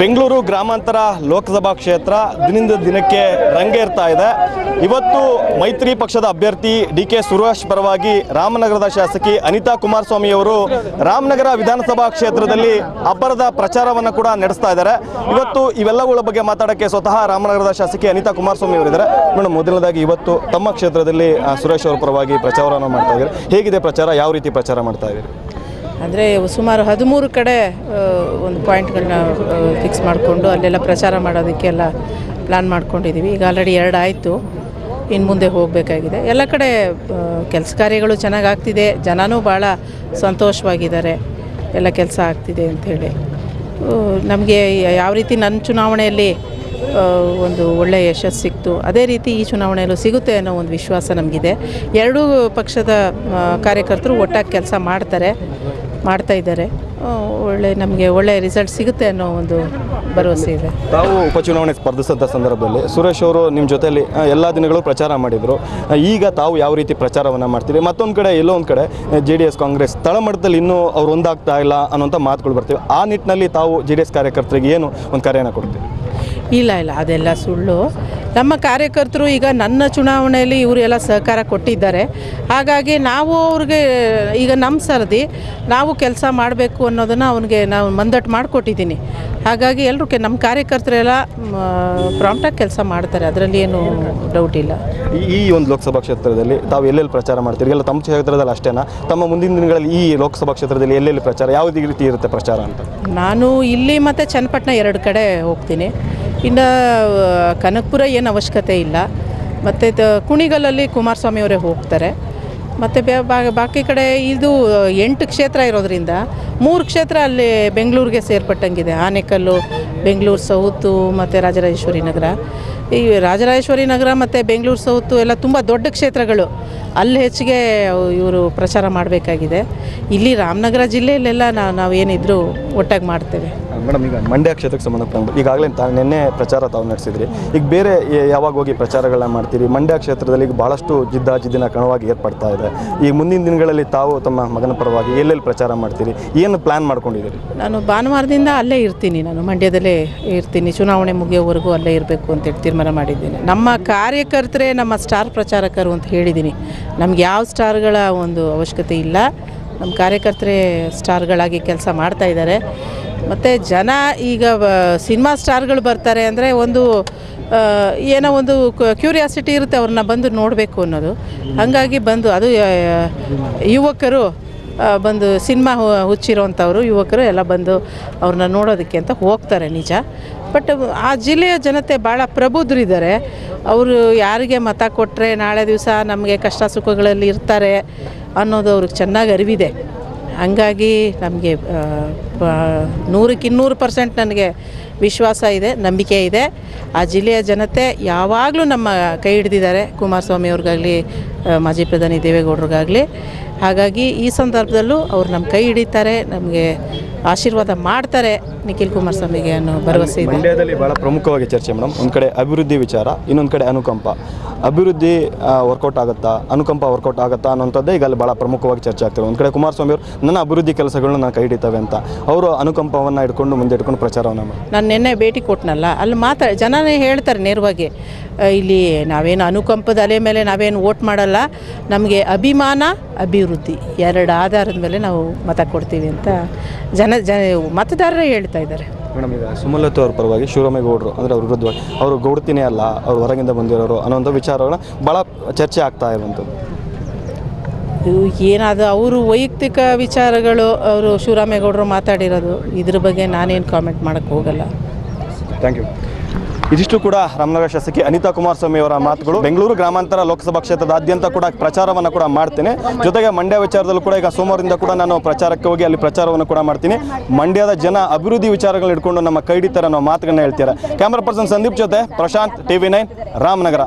ಬೆಂಗಳೂರು ಗ್ರಾಮಾಂತರ ಲೋಕಸಭಾ ಕ್ಷೇತ್ರ ದಿನದಿಂದ ದಿನಕ್ಕೆ ರಂಗೇರ್ತಾ ಇದೆ. ಇವತ್ತು ಮೈತ್ರಿ ಪಕ್ಷದ ಅಭ್ಯರ್ಥಿ ಡಿ ಕೆ ಸುರೇಶ್ ಪರವಾಗಿ ರಾಮನಗರದ ಶಾಸಕಿ ಅನಿತಾ ಕುಮಾರಸ್ವಾಮಿ ಅವರು ರಾಮನಗರ ವಿಧಾನಸಭಾ ಕ್ಷೇತ್ರದಲ್ಲಿ ಅಬ್ಬರದ ಪ್ರಚಾರವನ್ನು ಕೂಡ ನಡೆಸ್ತಾ ಇದ್ದಾರೆ. ಇವತ್ತು ಇವೆಲ್ಲವುಗಳ ಬಗ್ಗೆ ಮಾತಾಡೋಕ್ಕೆ ಸ್ವತಃ ರಾಮನಗರದ ಶಾಸಕಿ ಅನಿತಾ ಕುಮಾರಸ್ವಾಮಿ ಅವರಿದ್ದಾರೆ ಮೇಡಮ್ ಮೊದಲನೇದಾಗಿ ಇವತ್ತು ತಮ್ಮ ಕ್ಷೇತ್ರದಲ್ಲಿ ಸುರೇಶ್ ಅವರ ಪರವಾಗಿ ಪ್ರಚಾರವನ್ನು ಮಾಡ್ತಾ ಇದ್ದಾರೆ. ಹೇಗಿದೆ ಪ್ರಚಾರ? ಯಾವ ರೀತಿ ಪ್ರಚಾರ ಮಾಡ್ತಾ ಇದ್ದೀರಿ? ಅಂದರೆ ಸುಮಾರು ಹದಿಮೂರು ಕಡೆ ಒಂದು ಪಾಯಿಂಟ್ಗಳನ್ನ ಫಿಕ್ಸ್ ಮಾಡಿಕೊಂಡು ಅಲ್ಲೆಲ್ಲ ಪ್ರಚಾರ ಮಾಡೋದಕ್ಕೆಲ್ಲ ಪ್ಲ್ಯಾನ್ ಮಾಡ್ಕೊಂಡಿದ್ದೀವಿ ಈಗ ಆಲ್ರೆಡಿ ಎರಡು ಆಯಿತು. ಇನ್ನು ಮುಂದೆ ಹೋಗಬೇಕಾಗಿದೆ. ಎಲ್ಲ ಕಡೆ ಕೆಲಸ ಕಾರ್ಯಗಳು ಚೆನ್ನಾಗಿ ಆಗ್ತಿದೆ ಜನನೂ ಭಾಳ ಸಂತೋಷವಾಗಿದ್ದಾರೆ. ಎಲ್ಲ ಕೆಲಸ ಆಗ್ತಿದೆ ಅಂಥೇಳಿ ನಮಗೆ ಯಾವ ರೀತಿ ನನ್ನ ಚುನಾವಣೆಯಲ್ಲಿ ಒಂದು ಒಳ್ಳೆಯ ಯಶಸ್ಸು ಸಿಕ್ತು, ಅದೇ ರೀತಿ ಈ ಚುನಾವಣೆಯಲ್ಲೂ ಸಿಗುತ್ತೆ ಅನ್ನೋ ಒಂದು ವಿಶ್ವಾಸ ನಮಗಿದೆ. ಎರಡೂ ಪಕ್ಷದ ಕಾರ್ಯಕರ್ತರು ಒಟ್ಟಾಗಿ ಕೆಲಸ ಮಾಡ್ತಾರೆ. ಮಾಡ್ತಾ ಇದ್ದಾರೆ. ಒಳ್ಳೆ ನಮಗೆ ಒಳ್ಳೆ ರಿಸಲ್ಟ್ ಸಿಗುತ್ತೆ ಅನ್ನೋ ಒಂದು ಭರವಸೆ ಇದೆ. ತಾವು ಉಪಚುನಾವಣೆ ಸ್ಪರ್ಧಿಸಿದ ಸಂದರ್ಭದಲ್ಲಿ ಸುರೇಶ್ ಅವರು ನಿಮ್ಮ ಜೊತೆಯಲ್ಲಿ ಎಲ್ಲ ದಿನಗಳು ಪ್ರಚಾರ ಮಾಡಿದರು. ಈಗ ತಾವು ಯಾವ ರೀತಿ ಪ್ರಚಾರವನ್ನು ಮಾಡ್ತೀರಿ? ಮತ್ತೊಂದು ಕಡೆ ಎಲ್ಲೋ ಒಂದು ಕಡೆ ಜೆ ಡಿ ಎಸ್ ಕಾಂಗ್ರೆಸ್ ತಳಮಟ್ಟದಲ್ಲಿ ಇನ್ನೂ ಅವ್ರು ಒಂದಾಗ್ತಾ ಇಲ್ಲ ಅನ್ನೋಂಥ ಮಾತುಗಳು ಬರ್ತೀವಿ. ಆ ನಿಟ್ಟಿನಲ್ಲಿ ತಾವು ಜೆ ಡಿ ಎಸ್ ಕಾರ್ಯಕರ್ತರಿಗೆ ಏನು ಒಂದು ಕರೆಯನ್ನು ಕೊಡ್ತೀವಿ ಇಲ್ಲ ಇಲ್ಲ ಅದೆಲ್ಲ ಸುಳ್ಳು. ನಮ್ಮ ಕಾರ್ಯಕರ್ತರು ಈಗ ನನ್ನ ಚುನಾವಣೆಯಲ್ಲಿ ಇವರು ಎಲ್ಲ ಸಹಕಾರ ಕೊಟ್ಟಿದ್ದಾರೆ. ಹಾಗಾಗಿ ನಾವು ಅವ್ರಿಗೆ ಈಗ ನಮ್ಮ ಸರದಿ ನಾವು ಕೆಲಸ ಮಾಡಬೇಕು ಅನ್ನೋದನ್ನು ಅವನಿಗೆ ನಾವು ಮಂದಟ್ಟು ಮಾಡಿಕೊಟ್ಟಿದ್ದೀನಿ. ಹಾಗಾಗಿ ಎಲ್ಲರೂ ಕೆ ನಮ್ಮ ಕಾರ್ಯಕರ್ತರೆಲ್ಲ ಪ್ರಾಂಪ್ಟಾಗಿ ಕೆಲಸ ಮಾಡ್ತಾರೆ. ಅದರಲ್ಲಿ ಏನು ಡೌಟ್ ಇಲ್ಲ. ಈ- ಈ ಒಂದು ಲೋಕಸಭಾ ಕ್ಷೇತ್ರದಲ್ಲಿ ತಾವು ಎಲ್ಲೆಲ್ಲಿ ಪ್ರಚಾರ ಮಾಡ್ತೀರಿ? ಎಲ್ಲ ತಮ್ಮ ಕ್ಷೇತ್ರದಲ್ಲಿ ಅಷ್ಟೇನಾ? ತಮ್ಮ ಮುಂದಿನ ದಿನಗಳಲ್ಲಿ ಈ ಲೋಕಸಭಾ ಕ್ಷೇತ್ರದಲ್ಲಿ ಎಲ್ಲೆಲ್ಲಿ ಪ್ರಚಾರ? ಯಾವ ರೀತಿ ಇರುತ್ತೆ ಪ್ರಚಾರ ಅಂತ? ನಾನು ಇಲ್ಲಿ ಮತ್ತು ಚನ್ನಪಟ್ಟಣ ಎರಡು ಕಡೆ ಹೋಗ್ತೀನಿ. ಇನ್ನು ಕನಕಪುರ ಏನು ಅವಶ್ಯಕತೆ ಇಲ್ಲ. ಮತ್ತು ಕುಣಿಗಲಲ್ಲಿ ಕುಮಾರಸ್ವಾಮಿ ಅವರೇ ಹೋಗ್ತಾರೆ. ಮತ್ತು ಬಾಕಿ ಕಡೆ ಇದು ಎಂಟು ಕ್ಷೇತ್ರ ಇರೋದ್ರಿಂದ ಮೂರು ಕ್ಷೇತ್ರ ಅಲ್ಲಿ ಬೆಂಗಳೂರಿಗೆ ಸೇರ್ಪಟ್ಟಂಗಿದೆ. ಆನೆಕಲ್ಲು, ಬೆಂಗಳೂರು ಸೌತು, ಮತ್ತು ರಾಜರಾಜೇಶ್ವರಿ ನಗರ. ಈ ರಾಜರಾಜೇಶ್ವರಿ ನಗರ ಮತ್ತು ಬೆಂಗಳೂರು ಸೌತು ಎಲ್ಲ ತುಂಬ ದೊಡ್ಡ ಕ್ಷೇತ್ರಗಳು. ಅಲ್ಲಿ ಹೆಚ್ಚಿಗೆ ಇವರು ಪ್ರಚಾರ ಮಾಡಬೇಕಾಗಿದೆ. ಇಲ್ಲಿ ರಾಮನಗರ ಜಿಲ್ಲೆಯಲ್ಲೆಲ್ಲ ನಾವು ನಾವೇನಿದ್ರು ಒಟ್ಟಾಗಿ ಮಾಡ್ತೇವೆ. ಮೇಡಮ್, ಈಗ ಮಂಡ್ಯ ಕ್ಷೇತ್ರಕ್ಕೆ ಸಂಬಂಧಪಟ್ಟಂಗೆ ಈಗಾಗಲೇ ತಾ, ನಿನ್ನೆ ಪ್ರಚಾರ ತಾವು ನಡೆಸಿದ್ರಿ. ಈಗ ಬೇರೆ ಯಾವಾಗ ಹೋಗಿ ಪ್ರಚಾರಗಳನ್ನ ಮಾಡ್ತೀರಿ? ಮಂಡ್ಯ ಕ್ಷೇತ್ರದಲ್ಲಿ ಈಗ ಭಾಳಷ್ಟು ಜಿದ್ದಾಜಿದ್ದಿನ ಕಣವಾಗಿ ಏರ್ಪಡ್ತಾ ಇದೆ. ಈ ಮುಂದಿನ ದಿನಗಳಲ್ಲಿ ತಾವು ತಮ್ಮ ಮಗನ ಪರವಾಗಿ ಎಲ್ಲೆಲ್ಲಿ ಪ್ರಚಾರ ಮಾಡ್ತೀರಿ? ಏನು ಪ್ಲ್ಯಾನ್ ಮಾಡ್ಕೊಂಡಿದ್ದೀರಿ? ನಾನು ಭಾನುವಾರದಿಂದ ಅಲ್ಲೇ ಇರ್ತೀನಿ. ನಾನು ಮಂಡ್ಯದಲ್ಲೇ ಇರ್ತೀನಿ. ಚುನಾವಣೆ ಮುಗಿಯೋವರೆಗೂ ಅಲ್ಲೇ ಇರಬೇಕು ಅಂತೇಳಿ ತೀರ್ಮಾನ ಮಾಡಿದ್ದೀನಿ. ನಮ್ಮ ಕಾರ್ಯಕರ್ತರೇ ನಮ್ಮ ಸ್ಟಾರ್ ಪ್ರಚಾರಕರು ಅಂತ ಹೇಳಿದ್ದೀನಿ. ನಮ್ಗೆ ಯಾವ ಸ್ಟಾರ್ಗಳ ಒಂದು ಅವಶ್ಯಕತೆ ಇಲ್ಲ. ನಮ್ಮ ಕಾರ್ಯಕರ್ತರೇ ಸ್ಟಾರ್ಗಳಾಗಿ ಕೆಲಸ ಮಾಡ್ತಾ ಇದ್ದಾರೆ. ಮತ್ತು ಜನ ಈಗ ಸಿನಿಮಾ ಸ್ಟಾರ್ಗಳು ಬರ್ತಾರೆ ಅಂದರೆ ಒಂದು ಏನೋ ಒಂದು ಕ್ಯೂರಿಯಾಸಿಟಿ ಇರುತ್ತೆ ಅವ್ರನ್ನ ಬಂದು ನೋಡಬೇಕು ಅನ್ನೋದು. ಹಾಗಾಗಿ ಬಂದು ಅದು ಯುವಕರು ಬಂದು ಸಿನಿಮಾ ಹುಚ್ಚಿರೋವಂಥವ್ರು ಯುವಕರು ಎಲ್ಲ ಬಂದು ಅವ್ರನ್ನ ನೋಡೋದಕ್ಕೆ ಅಂತ ಹೋಗ್ತಾರೆ ನಿಜ. ಬಟ್ ಆ ಜಿಲ್ಲೆಯ ಜನತೆ ಭಾಳ ಪ್ರಬುದ್ಧರಿದ್ದಾರೆ. ಅವರು ಯಾರಿಗೆ ಮತ ಕೊಟ್ಟರೆ ನಾಳೆ ದಿವಸ ನಮಗೆ ಕಷ್ಟ ಸುಖಗಳಲ್ಲಿ ಇರ್ತಾರೆ ಅನ್ನೋದು ಅವ್ರಿಗೆ ಚೆನ್ನಾಗಿ ಅರಿವಿದೆ. ಹಂಗಾಗಿ ನಮಗೆ ನೂರಕ್ಕೆ ಇನ್ನೂರು ಪರ್ಸೆಂಟ್ ನನಗೆ ವಿಶ್ವಾಸ ಇದೆ, ನಂಬಿಕೆ ಇದೆ. ಆ ಜಿಲ್ಲೆಯ ಜನತೆ ಯಾವಾಗಲೂ ನಮ್ಮ ಕೈ ಹಿಡಿದಿದ್ದಾರೆ. ಕುಮಾರಸ್ವಾಮಿ ಅವ್ರಿಗಾಗಲಿ ಮಾಜಿ ಪ್ರಧಾನಿ ದೇವೇಗೌಡರಿಗಾಗಲಿ. ಹಾಗಾಗಿ ಈ ಸಂದರ್ಭದಲ್ಲೂ ಅವ್ರು ನಮ್ಮ ಕೈ ಹಿಡಿತಾರೆ ನಮಗೆ ಆಶೀರ್ವಾದ ಮಾಡ್ತಾರೆ ನಿಖಿಲ್ ಕುಮಾರಸ್ವಾಮಿಗೆ ಅನ್ನೋ ಭರವಸೆ ಇದೆ. ಮಂಡ್ಯದಲ್ಲಿ ಭಾಳ ಪ್ರಮುಖವಾಗಿ ಚರ್ಚೆ ಮೇಡಮ್. ಒಂದು ಕಡೆ ಅಭಿವೃದ್ಧಿ ವಿಚಾರ ಇನ್ನೊಂದು ಕಡೆ ಅನುಕಂಪ. ಅಭಿವೃದ್ಧಿ ವರ್ಕೌಟ್ ಆಗುತ್ತಾ ಅನುಕಂಪ ವರ್ಕೌಟ್ ಆಗುತ್ತಾ ಅನ್ನೋಂಥದ್ದೇ ಈಗ ಅಲ್ಲಿ ಭಾಳ ಪ್ರಮುಖವಾಗಿ ಚರ್ಚೆ ಆಗ್ತಿದೆ. ಒಂದು ಕಡೆ ಕುಮಾರಸ್ವಾಮಿ ಅವರು ನನ್ನ ಅಭಿವೃದ್ಧಿ ಕೆಲಸಗಳನ್ನ ನಾನು ಕೈ ಹಿಡಿತವೆ ಅಂತ. ಅವರು ಅನುಕಂಪವನ್ನು ಇಟ್ಕೊಂಡು ಮುಂದೆ ಇಟ್ಕೊಂಡು ಪ್ರಚಾರವನ್ನು ಮಾಡಿ ನಾನು ನಿನ್ನೆ ಭೇಟಿ ಕೊಟ್ಟನಲ್ಲ ಅಲ್ಲಿ ಮಾತಾ ಜನನೇ ಹೇಳ್ತಾರೆ ನೇರವಾಗಿ ಇಲ್ಲಿ ನಾವೇನು ಅನುಕಂಪದ ಅಲೆ ಮೇಲೆ ನಾವೇನು ವೋಟ್ ಮಾಡಲ್ಲ ನಮಗೆ ಅಭಿಮಾನ ಅಭಿವೃದ್ಧಿ ಎರಡು ಆಧಾರದ ಮೇಲೆ ನಾವು ಮತ ಕೊಡ್ತೀವಿ ಅಂತ ಜನ ಜನ ಮತದಾರರೇ ಹೇಳ್ತಾ ಇದ್ದಾರೆ. ಮೇಡಮ್ ಈಗ ಸುಮಲತಾ ಅವ್ರ ಪರವಾಗಿ ಶಿವರಾಮೇಗೌಡರು ಅಂದರೆ ಅವ್ರ ವಿರುದ್ಧವಾಗಿ ಅವರು ಗೌಡ್ತಿನೇ ಅಲ್ಲ ಅವ್ರು ಹೊರಗಿಂದ ಬಂದಿರೋರು ಅನ್ನೋಂಥ ವಿಚಾರಗಳ ಭಾಳ ಚರ್ಚೆ ಆಗ್ತಾ ಇರುವಂಥದ್ದು. ಇವು ಏನಾದ ಅವರು ವೈಯಕ್ತಿಕ ವಿಚಾರಗಳು ಅವರು ಶಿವರಾಮೇಗೌಡರು ಮಾತಾಡಿರೋದು ಇದ್ರ ಬಗ್ಗೆ ನಾನೇನು ಕಾಮೆಂಟ್ ಮಾಡೋಕ್ಕೆ ಹೋಗಲ್ಲ. ಥ್ಯಾಂಕ್ ಯು ಇದಿಷ್ಟು ಕೂಡ ರಾಮನಗರ ಶಾಸಕಿ ಅನಿತಾ ಕುಮಾರಸ್ವಾಮಿ ಅವರ ಮಾತುಗಳು. ಬೆಂಗಳೂರು ಗ್ರಾಮಾಂತರ ಲೋಕಸಭಾ ಕ್ಷೇತ್ರದಾದ್ಯಂತ ಕೂಡ ಪ್ರಚಾರವನ್ನು ಕೂಡ ಮಾಡ್ತೇನೆ. ಜೊತೆಗೆ ಮಂಡ್ಯ ವಿಚಾರದಲ್ಲೂ ಕೂಡ ಈಗ ಸೋಮವಾರದಿಂದ ಕೂಡ ನಾನು ಪ್ರಚಾರಕ್ಕೆ ಹೋಗಿ ಅಲ್ಲಿ ಪ್ರಚಾರವನ್ನು ಕೂಡ ಮಾಡ್ತೀನಿ. ಮಂಡ್ಯದ ಜನ ಅಭಿವೃದ್ಧಿ ವಿಚಾರಗಳನ್ನ ಇಟ್ಕೊಂಡು ನಮ್ಮ ಕೈಡಿತರ ಹಿಡಿತಾರೆ ಅನ್ನೋ ಮಾತುಗಳನ್ನ ಹೇಳ್ತಾರೆ ಕ್ಯಾಮ್ರಾ ಪರ್ಸನ್ ಸಂದೀಪ್ ಜೊತೆ ಪ್ರಶಾಂತ್, ಟಿವಿ ನೈನ್, ರಾಮನಗರ.